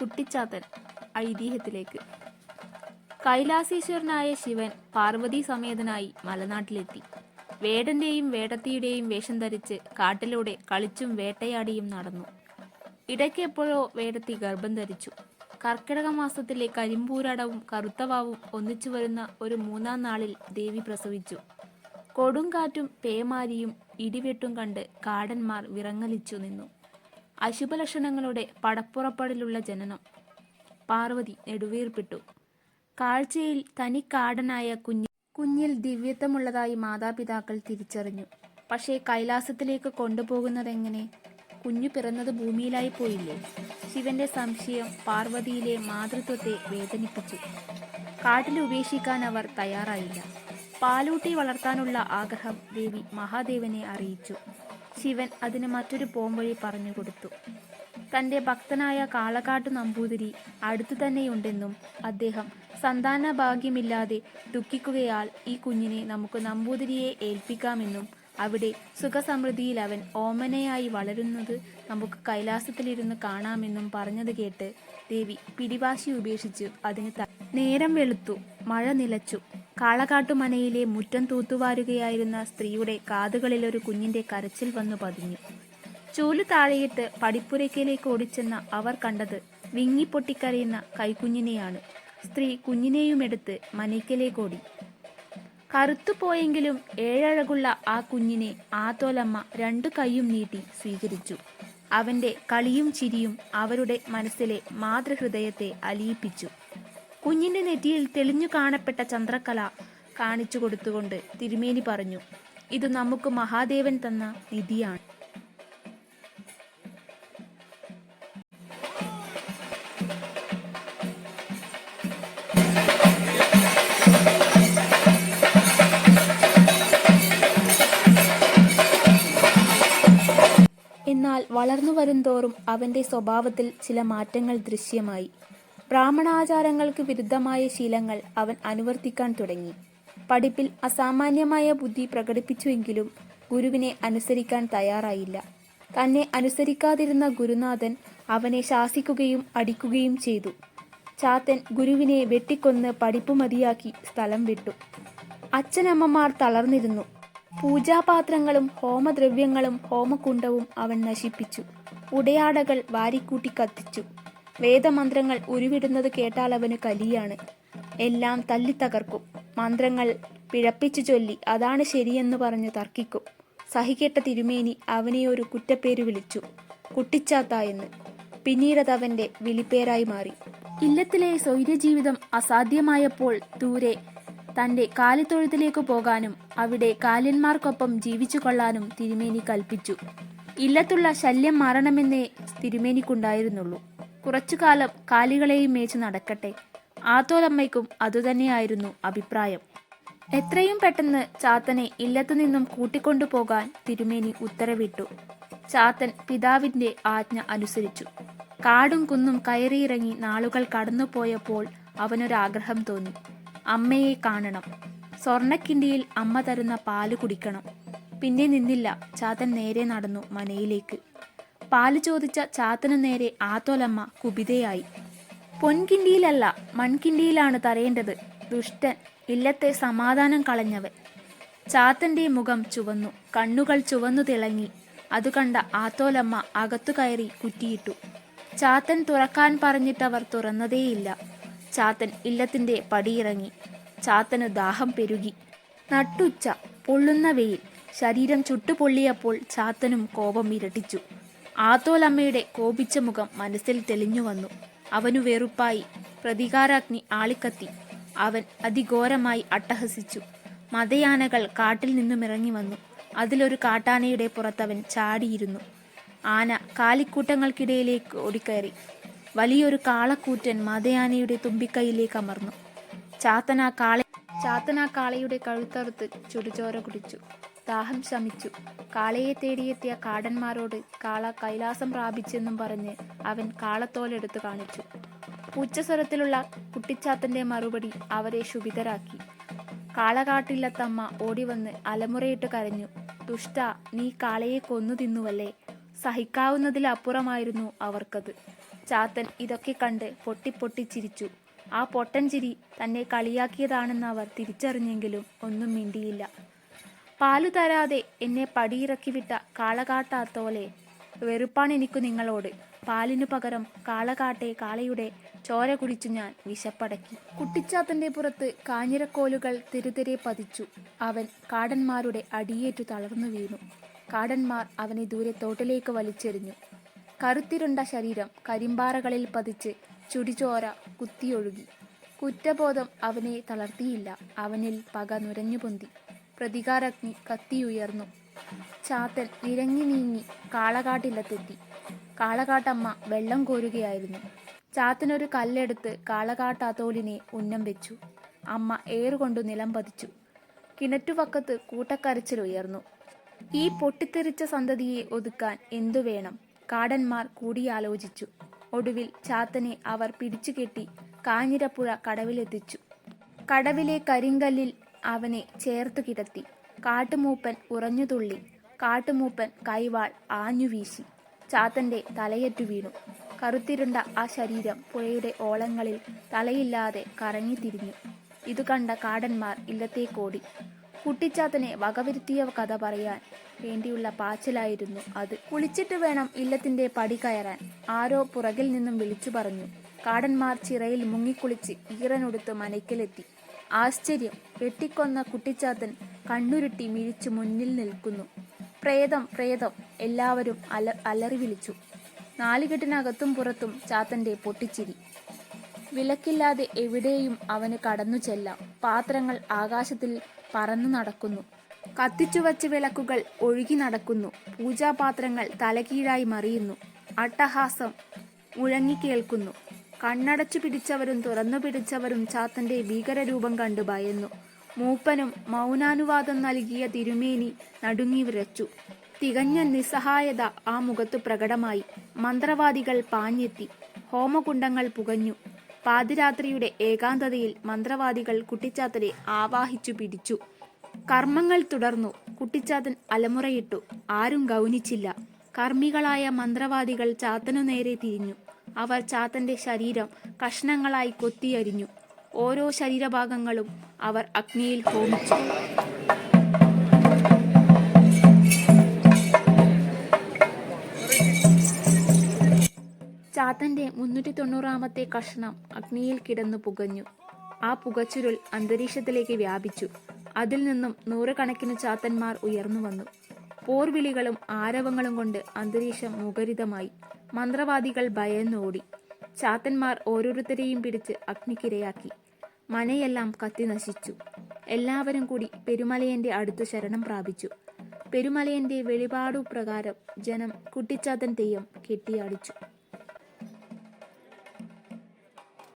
കുട്ടിച്ചാത്തൻ ഐതിഹ്യത്തിലേക്ക് കൈലാസീശ്വരനായ ശിവൻ പാർവതി സമേതനായി മലനാട്ടിലെത്തി. വേടന്റെയും വേടത്തിയുടെയും വേഷം ധരിച്ച് കാട്ടിലൂടെ കളിച്ചും വേട്ടയാടിയും നടന്നു. ഇടയ്ക്ക് എപ്പോഴോ വേടത്തി ഗർഭം ധരിച്ചു. കർക്കിടക മാസത്തിലെ കരിമ്പൂരടവും കറുത്തവാവും ഒന്നിച്ചു വരുന്ന ഒരു മൂന്നാം നാളിൽ ദേവി പ്രസവിച്ചു. കൊടുങ്കാറ്റും പേമാരിയും ഇടിവെട്ടും കണ്ട് കാടന്മാർ വിറങ്ങലിച്ചു നിന്നു. അശുഭലക്ഷണങ്ങളുടെ പടപ്പുറപ്പാടിലുള്ള ജനനം. പാർവതി നെടുവീർപ്പിട്ടു. കാഴ്ചയിൽ തനിക്കാടനായ കുഞ്ഞി കുഞ്ഞിൽ ദിവ്യത്വമുള്ളതായി മാതാപിതാക്കൾ തിരിച്ചറിഞ്ഞു. പക്ഷേ കൈലാസത്തിലേക്ക് കൊണ്ടുപോകുന്നതെങ്ങനെ? കുഞ്ഞു പിറന്നത് ഭൂമിയിലായി പോയില്ലേ? ശിവന്റെ സംശയം പാർവതിയിലെ മാതൃത്വത്തെ വേദനിപ്പിച്ചു. കാട്ടിൽ ഉപേക്ഷിക്കാൻ അവർ തയ്യാറായില്ല. പാലൂട്ടി വളർത്താനുള്ള ആഗ്രഹം ദേവി മഹാദേവനെ അറിയിച്ചു. ശിവൻ അതിന് മറ്റൊരു പോംവഴി പറഞ്ഞുകൊടുത്തു തന്റെ ഭക്തനായ കാളക്കാട്ടു നമ്പൂതിരി അടുത്തു തന്നെയുണ്ടെന്നും അദ്ദേഹം സന്താന ഭാഗ്യമില്ലാതെ ദുഃഖിക്കുകയാൽ ഈ കുഞ്ഞിനെ നമുക്ക് നമ്പൂതിരിയെ ഏൽപ്പിക്കാമെന്നും അവിടെ സുഖസമൃദ്ധിയിൽ അവൻ ഓമനയായി വളരുന്നത് നമുക്ക് കൈലാസത്തിലിരുന്ന് കാണാമെന്നും പറഞ്ഞത് കേട്ട് ദേവി പിടിവാശി ഉപേക്ഷിച്ചു അതിന് നേരം വെളുത്തു മഴ നിലച്ചു. കാളകാട്ടുമനയിലെ മുറ്റം തൂത്തുവാരുകയായിരുന്ന സ്ത്രീയുടെ കാതുകളിൽ ഒരു കുഞ്ഞിന്റെ കരച്ചിൽ വന്നു പതിഞ്ഞു. ചൂൽ താഴെയിട്ട് പടിപ്പുരയ്ക്കലേക്ക് ഓടിച്ചെന്ന അവർ കണ്ടത് വിങ്ങിപ്പൊട്ടിക്കരയുന്ന കൈക്കുഞ്ഞിനെയാണ്. സ്ത്രീ കുഞ്ഞിനെയും എടുത്ത് മനയ്ക്കലേക്കോടി കറുത്തുപോയെങ്കിലും ഏഴഴകുള്ള ആ കുഞ്ഞിനെ ആത്തോലമ്മ രണ്ടു കൈയും നീട്ടി സ്വീകരിച്ചു. അവന്റെ കളിയും ചിരിയും അവരുടെ മനസ്സിലെ മാതൃഹൃദയത്തെ അലിയിപ്പിച്ചു. കുഞ്ഞിന്റെ നെറ്റിയിൽ തെളിഞ്ഞു കാണപ്പെട്ട ചന്ദ്രകല കാണിച്ചു കൊടുത്തുകൊണ്ട് തിരുമേനി പറഞ്ഞു ഇത് നമുക്ക് മഹാദേവൻ തന്ന നിധിയാണ്. എന്നാൽ വളർന്നു വരുംതോറും അവന്റെ സ്വഭാവത്തിൽ ചില മാറ്റങ്ങൾ ദൃശ്യമായി. ബ്രാഹ്മണാചാരങ്ങൾക്ക് വിരുദ്ധമായ ശീലങ്ങൾ അവൻ അനുവർത്തിക്കാൻ തുടങ്ങി. പഠിപ്പിൽ അസാമാന്യമായ ബുദ്ധി പ്രകടിപ്പിച്ചുവെങ്കിലും ഗുരുവിനെ അനുസരിക്കാൻ തയ്യാറായില്ല. തന്നെ അനുസരിക്കാതിരുന്ന ഗുരുനാഥൻ അവനെ ശാസിക്കുകയും അടിക്കുകയും ചെയ്തു. ചാത്തൻ ഗുരുവിനെ വെട്ടിക്കൊന്ന് പഠിപ്പ് മതിയാക്കി സ്ഥലം വിട്ടു. അച്ഛനമ്മമാർ തളർന്നിരുന്നു. പൂജാപാത്രങ്ങളും ഹോമദ്രവ്യങ്ങളും ഹോമകുണ്ടവും അവൻ നശിപ്പിച്ചു. ഉടയാടകൾ വാരിക്കൂട്ടി കത്തിച്ചു. വേദമന്ത്രങ്ങൾ ഉരുവിടുന്നത് കേട്ടാൽ അവന് കലിയാണ്. എല്ലാം തല്ലിത്തകർക്കും. മന്ത്രങ്ങൾ പിഴപ്പിച്ചു ചൊല്ലി അതാണ് ശരിയെന്ന് പറഞ്ഞ് തർക്കിക്കും. സഹികെട്ട തിരുമേനി അവനെ ഒരു കുറ്റപ്പേര് വിളിച്ചു. കുട്ടിച്ചാത്ത എന്ന്. പിന്നീടത് അവന്റെ വിളിപ്പേരായി മാറി. ഇല്ലത്തിലെ സ്വൈര്യജീവിതം അസാധ്യമായപ്പോൾ ദൂരെ തന്റെ കാലിത്തൊഴുത്തിലേക്ക് പോകാനും അവിടെ കാലിന്മാർക്കൊപ്പം ജീവിച്ചു കൊള്ളാനും തിരുമേനി കൽപ്പിച്ചു. ഇല്ലത്തുള്ള ശല്യം മാറണമെന്നേ തിരുമേനിക്കുണ്ടായിരുന്നുള്ളൂ. കുറച്ചുകാലം കാലികളെയും മേച്ച് നടക്കട്ടെ. ആത്തോലമ്മയ്ക്കും അതുതന്നെയായിരുന്നു അഭിപ്രായം. എത്രയും പെട്ടെന്ന് ചാത്തനെ ഇല്ലത്തു നിന്നും കൂട്ടിക്കൊണ്ടുപോകാൻ തിരുമേനി ഉത്തരവിട്ടു. ചാത്തൻ പിതാവിന്റെ ആജ്ഞ അനുസരിച്ചു. കാടും കുന്നും കയറിയിറങ്ങി നാളുകൾ കടന്നുപോയപ്പോൾ അവനൊരാഗ്രഹം തോന്നി. അമ്മയെ കാണണം. സ്വർണക്കിണ്ടിയിൽ അമ്മ തരുന്ന പാൽ കുടിക്കണം. പിന്നെ നിന്നില്ല. ചാത്തൻ നേരെ നടന്നു മനയിലേക്ക്. പാൽ ചോദിച്ച ചാത്തനു നേരെ ആത്തോലമ്മ കുപിതയായി. പൊൻകിണ്ടിയിലല്ല മൺകിണ്ടിയിലാണ് തരേണ്ടത്. ദുഷ്ടൻ ഇല്ലത്തെ സമാധാനം കളഞ്ഞവൻ. ചാത്തന്റെ മുഖം ചുവന്നു കണ്ണുകൾ ചുവന്നു തിളങ്ങി. അത് കണ്ട ആത്തോലമ്മ അകത്തു കയറി കുറ്റിയിട്ടു. ചാത്തൻ തുറക്കാൻ പറഞ്ഞിട്ടവർ തുറന്നതേയില്ല. ചാത്തൻ ഇല്ലത്തിന്റെ പടിയിറങ്ങി. ചാത്തന് ദാഹം പെരുകി. നട്ടുച്ച പൊള്ളുന്ന വെയിൽ. ശരീരം ചുട്ടുപൊള്ളിയപ്പോൾ ചാത്തനും കോപം ഇരട്ടിച്ചു. ആത്തോലമ്മയുടെ കോപിച്ച മുഖം മനസ്സിൽ തെളിഞ്ഞു വന്നു. അവനു വെറുപ്പായി പ്രതികാരാഗ്നി ആളിക്കത്തി. അവൻ അതിഘോരമായി അട്ടഹസിച്ചു. മതയാനകൾ കാട്ടിൽ നിന്നും ഇറങ്ങി വന്നു. അതിലൊരു കാട്ടാനയുടെ പുറത്തവൻ ചാടിയിരുന്നു. ആന കാലിക്കൂട്ടങ്ങൾക്കിടയിലേക്ക് ഓടിക്കയറി. വലിയൊരു കാളക്കൂറ്റൻ മതയാനയുടെ തുമ്പിക്കൈയിലേക്ക് അമർന്നു. ചാത്തന കാളെ ചാത്തന കാളയുടെ കഴുത്തറുത്ത് ചുടുചോര കുടിച്ചു. ദാഹം ശമിച്ചു. കാളയെ തേടിയെത്തിയ കാടന്മാരോട് കാള കൈലാസം പ്രാപിച്ചെന്നും പറഞ്ഞ് അവൻ കാളത്തോലെടുത്ത് കാണിച്ചു. ഉച്ചസ്വരത്തിലുള്ള കുട്ടിച്ചാത്തന്റെ മറുപടി അവരെ ശുഭിതരാക്കി കാളകാട്ടില്ലത്തമ്മ ഓടിവന്ന് അലമുറയിട്ട് കരഞ്ഞു. ദുഷ്ട നീ കാളയെ കൊന്നു തിന്നുവല്ലേ? സഹിക്കാവുന്നതിലപ്പുറമായിരുന്നു അവർക്കത് ചാത്തൻ ഇതൊക്കെ കണ്ട് പൊട്ടിപ്പൊട്ടി ചിരിച്ചു. ആ പൊട്ടൻ ചിരി തന്നെ കളിയാക്കിയതാണെന്ന് അവർ തിരിച്ചറിഞ്ഞെങ്കിലും ഒന്നും മിണ്ടിയില്ല. പാലു തരാതെ എന്നെ പടിയിറക്കി വിട്ട കാളകാട്ടാത്തോലെ വെറുപ്പാണ് എനിക്ക് നിങ്ങളോട്. പാലിനു പകരം കാളകാട്ടെ കാളയുടെ ചോര കുടിച്ചു ഞാൻ വിശപ്പടക്കി. കുട്ടിച്ചാത്തന്റെ പുറത്ത് കാഞ്ഞിരക്കോലുകൾ തിരുതിരെ പതിച്ചു. അവൻ കാടന്മാരുടെ അടിയേറ്റു തളർന്നു വീണു. കാടന്മാർ അവനെ ദൂരെ തോട്ടിലേക്ക് വലിച്ചെറിഞ്ഞു. കറുത്തിരുണ്ട ശരീരം കരിമ്പാറകളിൽ പതിച്ച് ചുടിചോര കുത്തിയൊഴുകി. കുറ്റബോധം അവനെ തളർത്തിയില്ല. അവനിൽ പക നുരഞ്ഞു പൊന്തി പ്രതികാരാഗ്നി കത്തിയുയർന്നു. ചാത്തൻ ഇരങ്ങി നീങ്ങി കാളകാട്ടില്ലത്തെത്തി കാളകാട്ടമ്മ വെള്ളം കോരുകയായിരുന്നു. ചാത്തനൊരു കല്ലെടുത്ത് കാളകാട്ടാത്തോലിനെ ഉന്നം വെച്ചു. അമ്മ ഏറുകൊണ്ടു നിലം പതിച്ചു. കിണറ്റുവക്കത്ത് കൂട്ടക്കരച്ചിലുയർന്നു. ഈ പൊട്ടിത്തെറിച്ച സന്തതിയെ ഒതുക്കാൻ എന്തു വേണം? കാടന്മാർ കൂടിയാലോചിച്ചു. ഒടുവിൽ ചാത്തനെ അവർ പിടിച്ചുകെട്ടി കാഞ്ഞിരപ്പുഴ കടവിലെത്തിച്ചു. കടവിലെ കരിങ്കല്ലിൽ അവനെ ചേർത്തു കിടത്തി. കാട്ടുമൂപ്പൻ ഉറഞ്ഞുതുള്ളി കാട്ടുമൂപ്പൻ കൈവാൾ ആഞ്ഞുവീശി ചാത്തന്റെ തലയറ്റു വീണു. കറുത്തിരുണ്ട ആ ശരീരം പുഴയുടെ ഓളങ്ങളിൽ തലയില്ലാതെ കറങ്ങിത്തിരിഞ്ഞു ഇതു കണ്ട കാടന്മാർ ഇല്ലത്തേക്കോടി. കുട്ടിച്ചാത്തനെ വകവരുത്തിയ കഥ പറയാൻ വേണ്ടിയുള്ള പാച്ചിലായിരുന്നു അത്. കുളിച്ചിട്ട് വേണം ഇല്ലത്തിന്റെ പടി കയറാൻ. ആരോ പുറകിൽ നിന്നും വിളിച്ചു പറഞ്ഞു. കാടന്മാർ ചിറയിൽ മുങ്ങിക്കുളിച്ച് ഈറനൊടുത്ത് മനയ്ക്കലെത്തി. ആശ്ചര്യം വെട്ടിക്കൊന്ന കുട്ടിച്ചാത്തൻ കണ്ണുരുട്ടി മിഴിച്ചു മുന്നിൽ നിൽക്കുന്നു. പ്രേതം പ്രേതം എല്ലാവരും അല അലറി വിളിച്ചു. നാലുകെട്ടിനകത്തും പുറത്തും ചാത്തന്റെ പൊട്ടിച്ചിരി. വിലക്കില്ലാതെ എവിടെയും അവന് കടന്നു ചെല്ലാം. പാത്രങ്ങൾ ആകാശത്തിൽ പറന്നു നടക്കുന്നു. കത്തിച്ചു കത്തിച്ചുവച്ച വിളക്കുകൾ ഒഴുകി നടക്കുന്നു. പൂജാപാത്രങ്ങൾ തലകീഴായി മറിയുന്നു. അട്ടഹാസം മുഴങ്ങിക്കേൾക്കുന്നു കണ്ണടച്ചു പിടിച്ചവരും തുറന്നു പിടിച്ചവരും ചാത്തന്റെ ഭീകരരൂപം കണ്ടു ഭയന്നു. മൂപ്പനും മൗനാനുവാദം നൽകിയ തിരുമേനി നടുങ്ങി വിറച്ചു. തികഞ്ഞ നിസ്സഹായത ആ മുഖത്തു പ്രകടമായി. മന്ത്രവാദികൾ പാഞ്ഞെത്തി. ഹോമകുണ്ടങ്ങൾ പുകഞ്ഞു. പാതിരാത്രിയുടെ ഏകാന്തതയിൽ മന്ത്രവാദികൾ കുട്ടിച്ചാത്തനെ ആവാഹിച്ചു പിടിച്ചു. കർമ്മങ്ങൾ തുടർന്നു. കുട്ടിച്ചാത്തൻ അലമുറയിട്ടു. ആരും ഗൗനിച്ചില്ല. കർമ്മികളായ മന്ത്രവാദികൾ ചാത്തനു നേരെ തിരിഞ്ഞു. അവർ ചാത്തന്റെ ശരീരം കഷ്ണങ്ങളായി കൊത്തിയരിഞ്ഞു ഓരോ ശരീരഭാഗങ്ങളും അവർ അഗ്നിയിൽ ഹോമിച്ചു ചാത്തന്റെ മുന്നൂറ്റി തൊണ്ണൂറാമത്തെ കഷ്ണം അഗ്നിയിൽ കിടന്നു പുകഞ്ഞു. ആ പുകച്ചുരുൾ അന്തരീക്ഷത്തിലേക്ക് വ്യാപിച്ചു. അതിൽ നിന്നും നൂറുകണക്കിന് ചാത്തന്മാർ ഉയർന്നു വന്നു. പോർവിളികളും ആരവങ്ങളും കൊണ്ട് അന്തരീക്ഷം മുഖരിതമായി. മന്ത്രവാദികൾ ഭയന്നോടി. ചാത്തന്മാർ ഓരോരുത്തരെയും പിടിച്ച് അഗ്നിക്കിരയാക്കി. മനയെല്ലാം കത്തി നശിച്ചു. എല്ലാവരും കൂടി പെരുമലയന്റെ അടുത്ത് ശരണം പ്രാപിച്ചു. പെരുമലയന്റെ വെളിപാടു പ്രകാരം ജനം കുട്ടിച്ചാത്തൻ തെയ്യം കെട്ടിയാടിച്ചു.